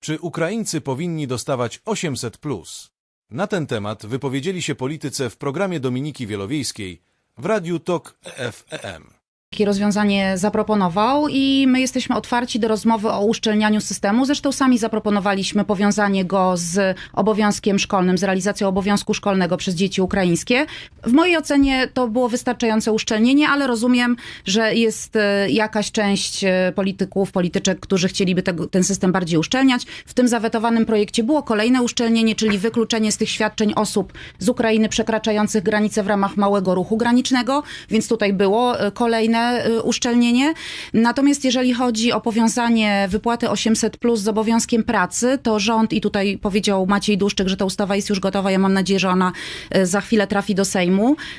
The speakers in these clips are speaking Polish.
Czy Ukraińcy powinni dostawać 800? Na ten temat wypowiedzieli się politycy w programie Dominiki Wielowiejskiej w Radiu TOK FM. takie rozwiązanie zaproponował i my jesteśmy otwarci do rozmowy o uszczelnianiu systemu. Zresztą sami zaproponowaliśmy powiązanie go z obowiązkiem szkolnym, z realizacją obowiązku szkolnego przez dzieci ukraińskie. W mojej ocenie to było wystarczające uszczelnienie, ale rozumiem, że jest e, jakaś część e, polityków, polityczek, którzy chcieliby tego, ten system bardziej uszczelniać. W tym zawetowanym projekcie było kolejne uszczelnienie, czyli wykluczenie z tych świadczeń osób z Ukrainy przekraczających granice w ramach małego ruchu granicznego, więc tutaj było e, kolejne uszczelnienie. Natomiast jeżeli chodzi o powiązanie wypłaty 800 plus z obowiązkiem pracy, to rząd i tutaj powiedział Maciej Duszczyk, że ta ustawa jest już gotowa. Ja mam nadzieję, że ona za chwilę trafi do Sejmu.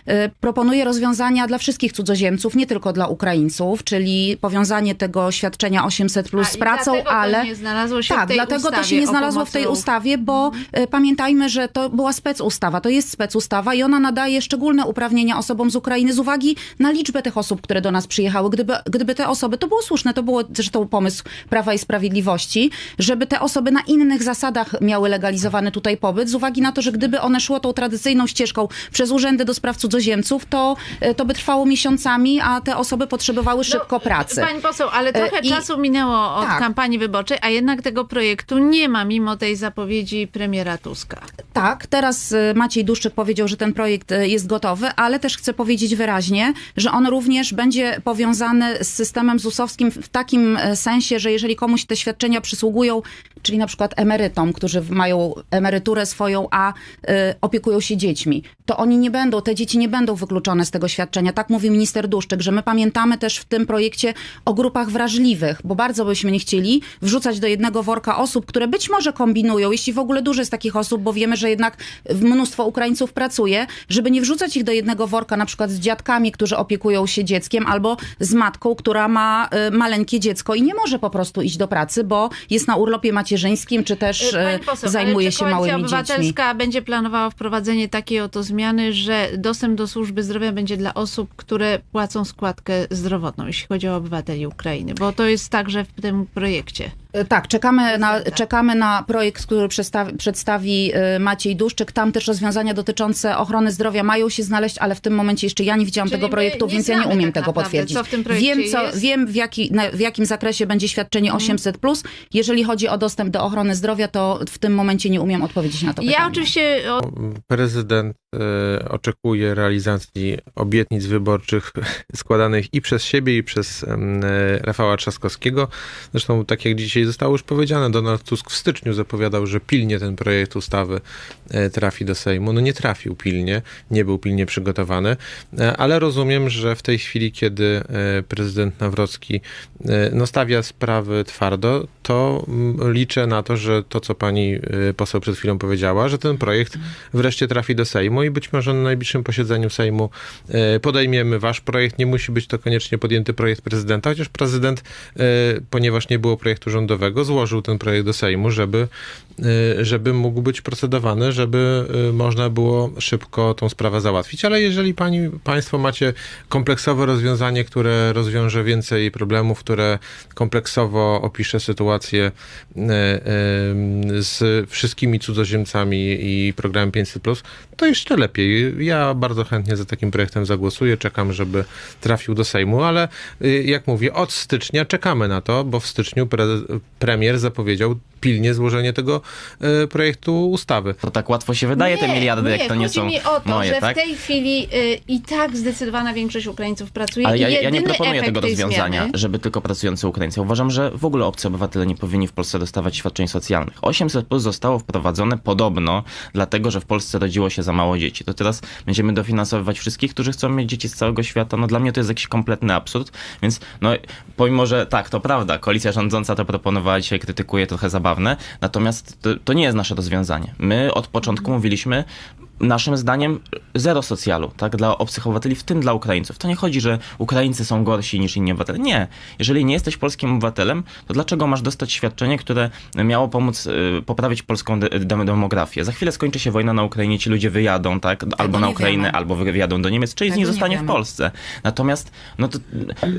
E, Proponuje rozwiązania dla wszystkich cudzoziemców, nie tylko dla Ukraińców, czyli powiązanie tego świadczenia 800 plus A, z pracą, ale nie znalazło się tak, dlatego to się nie znalazło w tej ustawie, bo e, pamiętajmy, że to była specustawa, to jest specustawa i ona nadaje szczególne uprawnienia osobom z Ukrainy z uwagi na liczbę tych osób, które do nas przyjechały. Gdyby, gdyby te osoby, to było słuszne, to było zresztą pomysł Prawa i Sprawiedliwości, żeby te osoby na innych zasadach miały legalizowany tutaj pobyt, z uwagi na to, że gdyby one szło tą tradycyjną ścieżką przez urzędy do spraw cudzoziemców, to, e, to by trwało miesiącami, a te osoby potrzebowały szybko pracy. Pani poseł, ale E, trochę i- czasu minęło od Tak. kampanii wyborczej, a jednak tego projektu nie ma, mimo tej zapowiedzi premiera Tuska. Tak, teraz y, Maciej Duszczyk powiedział, że ten projekt y, jest gotowy, ale też chcę powiedzieć wyraźnie, że on również będzie powiązany z systemem ZUS-owskim w takim y, sensie, że jeżeli komuś te świadczenia przysługują, czyli na przykład emerytom, którzy mają emeryturę swoją, a opiekują się dziećmi, to oni nie będą, te dzieci nie będą wykluczone z tego świadczenia. Tak mówi minister Duszczyk, że my pamiętamy też w tym projekcie o grupach wrażliwych, bo bardzo byśmy nie chcieli wrzucać do jednego worka osób, które być może kombinują, jeśli w ogóle dużo jest takich osób, bo wiemy, że jednak mnóstwo Ukraińców pracuje, żeby nie wrzucać ich do jednego worka, na przykład z dziadkami, którzy opiekują się dzieckiem, albo z matką, która ma y, maleńkie dziecko i nie może po prostu iść do pracy, bo jest na urlopie macierzyńskim, czy też Pani y, poseł, zajmuje czy się małymi dziećmi. Obywatelska będzie planowała wprowadzenie takiej oto zmiany, że dostęp do służby zdrowia będzie dla osób, które płacą składkę zdrowotną, jeśli chodzi o obywateli Ukrainy, bo to jest także w tym projekcie. Y, Tak, czekamy na, czekamy na projekt, który przedstawi, przedstawi y, Maciej Duszczyk. Tam też rozwiązania dotyczące ochrony zdrowia mają się znaleźć, ale w tym momencie jeszcze ja nie widziałam Czyli tego projektu, więc ja nie umiem tak tego naprawdę, potwierdzić. co w tym wiem, co, jest? Mhm. wiem w, jaki, na, w jakim zakresie będzie świadczenie 800+. Jeżeli chodzi o dostęp do ochrony zdrowia, to w tym momencie nie umiem odpowiedzieć na to pytanie. Ja oczywiście Prezydent e, oczekuje realizacji obietnic wyborczych składanych i przez siebie, i przez e, Rafała Trzaskowskiego. Zresztą, tak jak dzisiaj zostało już powiedziane, Donald Tusk w styczniu zapowiadał, że pilnie ten projekt ustawy e, trafi do Sejmu. No nie trafił pilnie, nie był pilnie przygotowany, e, ale rozumiem, że w tej chwili, kiedy e, prezydent Nawrocki no, stawia sprawy twardo, to mm, liczę na to, że to, co pani poseł przed chwilą powiedziała, że ten projekt wreszcie trafi do Sejmu i być może na najbliższym posiedzeniu Sejmu podejmiemy wasz projekt. Nie musi być to koniecznie podjęty projekt prezydenta, chociaż prezydent, ponieważ nie było projektu złożył ten projekt do Sejmu, żeby, e, żeby mógł być procedowany, żeby e, można było szybko tą sprawę załatwić. Ale jeżeli pani, państwo macie kompleksowe rozwiązanie, które rozwiąże więcej problemów, które kompleksowo opisze sytuację e, z wszystkimi cudzoziemcami i programem 500+, to jeszcze lepiej. Ja bardzo chętnie za takim projektem zagłosuję. Czekam, żeby trafił do Sejmu, ale y, jak mówię, od stycznia czekamy na to, bo w styczniu premier zapowiedział pilnie złożenie tego y, projektu ustawy. To tak łatwo się wydaje te miliardy, jak to nie chodzi są mi o to, moje, że tak? w tej chwili y, i tak zdecydowana większość Ukraińców pracuje Ale ja, ja nie proponuję tego rozwiązania, zmiany, żeby tylko pracujący Ukraińcy. Uważam, że w ogóle obcy obywatele nie powinni w Polsce dostawać świadczeń socjalnych. 800 plus zostało wprowadzone podobno dlatego, że w Polsce rodziło się za mało dzieci. To teraz będziemy dofinansowywać wszystkich, którzy chcą mieć dzieci z całego świata. No dla mnie to jest jakiś kompletny absurd, więc no pomimo, że tak, to prawda, koalicja rządząca to proponowała, dzisiaj krytykuje, trochę zabawne, natomiast to, to nie jest nasze rozwiązanie. My od początku mówiliśmy, naszym zdaniem zero socjalu, tak, dla obcych obywateli, w tym dla Ukraińców. To nie chodzi, że Ukraińcy są gorsi niż inni obywatele. Nie. Jeżeli nie jesteś polskim obywatelem, to dlaczego masz dostać świadczenie, które miało pomóc y, poprawić polską de- dem- demografię? Za chwilę skończy się wojna na Ukrainie, ci ludzie wyjadą, tak, albo na Ukrainę, wiemy. albo wyjadą do Niemiec, część z nich nie zostanie w. Polsce. Natomiast, no to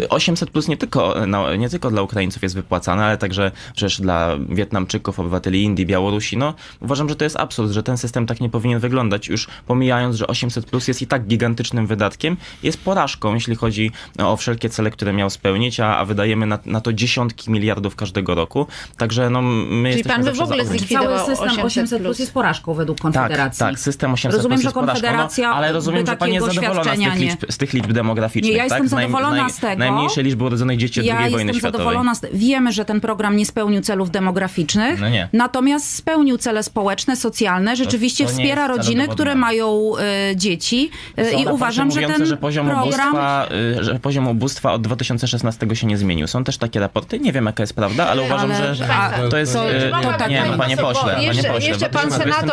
800 plus nie tylko, no, nie tylko dla Ukraińców jest wypłacane, ale także przecież dla Wietnamczyków, obywateli Indii, Białorusi. No, uważam, że to jest absurd, że ten system tak nie powinien wyglądać, już pomijając, że 800 plus jest i tak gigantycznym wydatkiem, jest porażką, jeśli chodzi o wszelkie cele, które miał spełnić, a, a wydajemy na, na to dziesiątki miliardów każdego roku. Także no, my Czyli jesteśmy pan by w ogóle zlikwidował Cały system 800, 800 plus jest porażką według Tak, Konfederacji. tak, system 800 Rozumiem, plus że jest porażką, Konfederacja no, ale rozumiem, że pani jest zadowolona z tych, liczb, z tych liczb demograficznych, Nie, ja tak? jestem zadowolona naj- z tego. Najmniejsze liczby urodzonych dzieci od Ja II wojny jestem światowej. zadowolona. Z... Wiemy, że ten program nie spełnił celów demograficznych, No nie. natomiast spełnił cele społeczne, socjalne. Rzeczywiście to nie wspiera rodziny, które mają y, dzieci y, Są i uważam, że mówiące, ten że poziom, program... ubóstwa, y, że poziom ubóstwa od 2016 się nie zmienił. Są też takie raporty, nie wiem jaka jest prawda, ale uważam, Ale- że a- to jest... to- y, to tak- nie, no panie pośle, panie jeszcze, pośle. jeszcze pan w 2023 senator